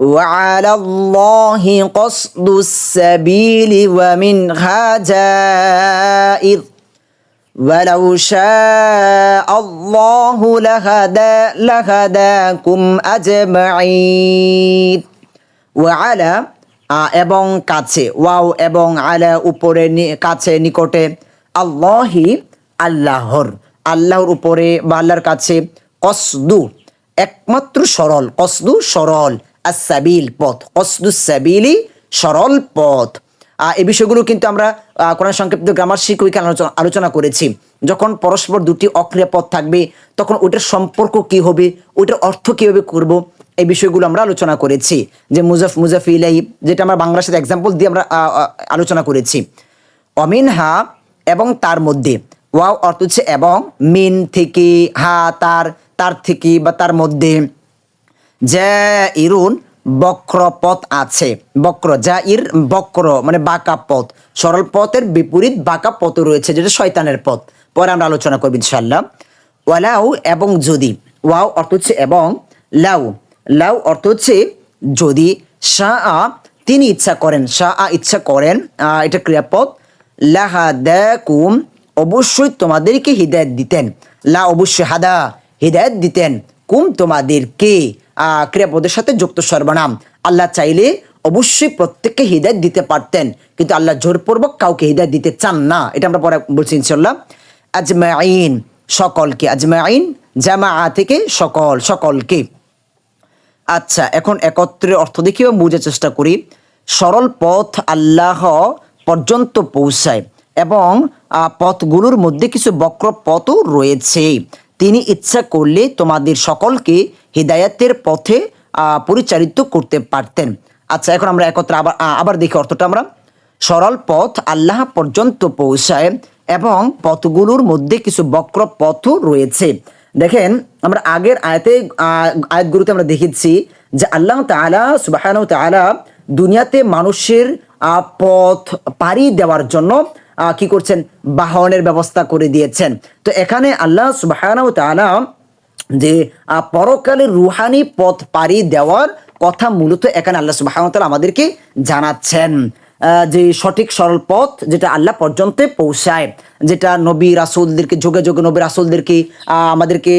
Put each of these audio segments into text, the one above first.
وعلى الله قصد السبيل ومنها جائر ولو شاء الله لهدى لهداكم أجمعين وعلى আ, এবং কাছে ওয়াও এবং আলা উপরে নি- কাছে নিকটে আল্লাহি আল্লাহর আল্লাহর উপরে বা আল্লাহর কাছে কসদু একমাত্র সরল কসদু সরল আসাবিল পথ কসদু সাবিলি সরল পথ। এই বিষয়গুলো কিন্তু আমরা কোরআন সংক্ষিপ্ত গ্রামার ওইখানে আলোচনা করেছি। যখন পরস্পর দুটি অক্রিয়া পথ থাকবে, তখন ওইটার সম্পর্ক কি হবে, ওইটার অর্থ কীভাবে করব, এই বিষয়গুলো আমরা আলোচনা করেছি। যে মুজাফ মুজাফিলাই যেটা আমরা বাংলার সাথে এক্সাম্পল দিয়ে আমরা আলোচনা করেছি। অমিন হা এবং তার মধ্যে, ওয়াও অর্থ হচ্ছে এবং, মিন থেকে, হা, তার তার থেকে বা তার মধ্যে। ইরুন বক্র পথ আছে। বক্র যা ইর বক্র মানে বাঁকা পথ। সরল পথের বিপরীত বাঁকা পথ রয়েছে, যেটা শয়তানের পথ। পরে আমরা আলোচনা করব ইনশাল্লাহ ওয়ালাউ এবং যদি। ওয়াও অর্থ হচ্ছে এবং, লাউ। লাউ অর্থ হচ্ছে যদি শাহ তিনি ইচ্ছা করেন। শাহ ইচ্ছা করেন এটা ক্রিয়াপদ কুম অবশ্যই তোমাদেরকে হৃদায়ত দিতেন। লা অবশ্যই, হাদা, হৃদায়ত দিতেন। কুম তোমাদেরকে। ক্রিয়াপদের সাথে যুক্ত সর্বনাম। আল্লাহ চাইলে অবশ্যই প্রত্যেককে হৃদায়ত দিতে পারতেন, কিন্তু আল্লাহ জোরপূর্বক কাউকে হৃদায়ত দিতে চান না। এটা আমরা পরে বলছি ইনশাল্লাহ আজমাইন সকলকে। আজমাইন জামা থেকে সকল, সকলকে। আচ্ছা এখন একত্রে অর্থ দেখি বা বোঝার চেষ্টা করি। সরল পথ আল্লাহ পর্যন্ত পৌঁছায় এবং পথগুলোর মধ্যে কিছু বক্র পথও রয়েছে। তিনি ইচ্ছা করলে তোমাদের সকলকে হৃদায়তের পথে পরিচালিত করতে পারতেন। আচ্ছা এখন আমরা একত্রে আবার আবার দেখি অর্থটা আমরা। সরল পথ আল্লাহ পর্যন্ত পৌঁছায় এবং পথগুলোর মধ্যে কিছু বক্র পথও রয়েছে। দেখেন, আমরা আগের আয়াতে আয়াতগুলোতে আমরা দেখেছি যে আল্লাহ তাআলা সুবাহান তাআলা দুনিয়াতে মানুষের পথ পাড়ি দেওয়ার জন্য কি করছেন? বাহনের ব্যবস্থা করে দিয়েছেন। তো এখানে আল্লাহ সুবাহান তাআলা যে পরকালের রুহানি পথ পাড়ি দেওয়ার কথা মূলত এখানে আল্লাহ সুবাহান তাআলা আমাদেরকে জানাচ্ছেন। যে, সঠিক সরল পথ যেটা আল্লাহ পর্যন্ত পৌঁছায়, যেটা নবী রাসুলদেরকে, যোগে যোগে নবী রাসুলদেরকে আমাদেরকে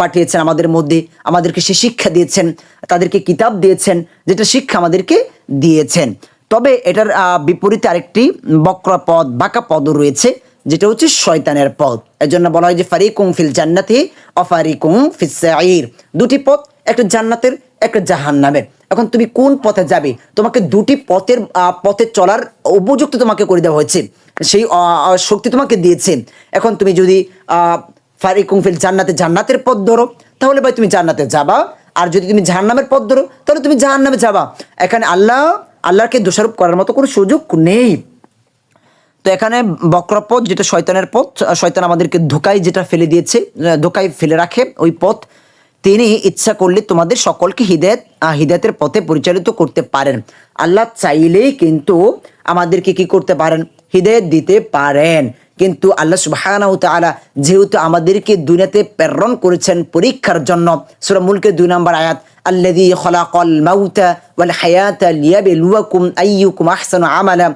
পাঠিয়েছেন, আমাদের মধ্যে আমাদেরকে সে শিক্ষা দিয়েছেন, তাদেরকে কিতাব দিয়েছেন, যেটা শিক্ষা আমাদেরকে দিয়েছেন। তবে এটার বিপরীতে আরেকটি বক্র পদ বাঁকা পদও রয়েছে, যেটা হচ্ছে শয়তানের পথ। এর জন্য বলা হয় যে, ফারিকুম ফিল জান্নাতি অফারিকুম ফিসাইর দুটি পথ, একটা জান্নাতের, একটা জাহান্নামের। এখন তুমি কোন পথে যাবে? তোমাকে দুটি পথের পথে চলার উপযুক্ত তোমাকে করে দেওয়া হয়েছে। সেই শক্তি তোমাকে দিয়েছে। এখন তুমি যদি ফারিকুম ফিল জান্নাতে জান্নাতের পথ ধরো, তাহলে ভাই তুমি জান্নাতে যাবা। আর যদি তুমি জাহান্নামের পথ ধরো, তাহলে তুমি জাহান্নামে যাবা। এখানে আল্লাহ, আল্লাহকে দোষারোপ করার মতো কোনো সুযোগ নেই। তো এখানে বক্রপথ, যেটা শয়তানের পথ শয়তান আমাদেরকে ধোকায় যেটা ফেলে দিয়েছে ধোকায় ফেলে রাখে ওই পথ, তিনি ইচ্ছা করলে তোমাদের সকলকে হৃদয়ত হৃদয়তের পথে পরিচালিত করতে পারেন। আল্লাহ চাইলেই কিন্তু আমাদেরকে কি করতে পারেন? হৃদয়ত দিতে পারেন। কিন্তু আল্লাহ সুবহানাহু তাআলা যেহেতু আমাদেরকে দুনিয়াতে প্রেরণ করেছেন পরীক্ষার জন্য, সূরা দুই নম্বর আয়াত, আল্লাযী খলাকাল মাউতা আমালা।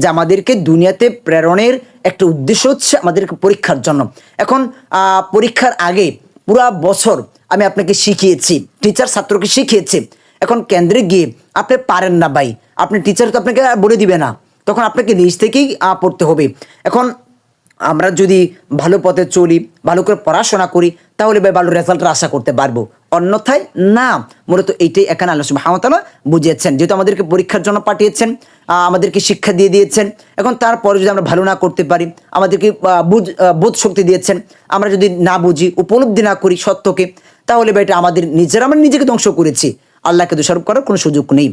যে আমাদেরকে দুনিয়াতে প্রেরণের একটা উদ্দেশ্য হচ্ছে আমাদেরকে পরীক্ষার জন্য। এখন পরীক্ষার আগে পুরা বছর আমি আপনাকে শিখিয়েছি টিচার ছাত্রকে শিখিয়েছে। এখন কেন্দ্রে গিয়ে আপনি পারেন না ভাই। আপনি টিচার তো আপনাকে বলে দিবে না। তখন আপনাকে নিজ থেকেই পড়তে হবে। এখন আমরা যদি ভালো পথে চলি, ভালো করে পড়াশোনা করি, তাহলে ভাই ভালো রেজাল্টের আশা করতে পারব। অন্যথায় না, মূলত এইটাই এখানে আল্লাহ সুবহানাহু বুঝিয়েছেন। যেহেতু আমাদেরকে পরীক্ষার জন্য পাঠিয়েছেন আমাদেরকে শিক্ষা দিয়ে দিয়েছেন, এখন তারপরে যদি আমরা ভালো না করতে পারি, আমাদেরকে বুঝ বোধ শক্তি দিয়েছেন, আমরা যদি না বুঝি, উপলব্ধি না করি সত্যকে, তাহলে ভাই এটা আমাদের নিজেরা আমরা নিজেকে ধ্বংস করেছি। আল্লাহকে দোষারোপ করার কোনো সুযোগ নেই।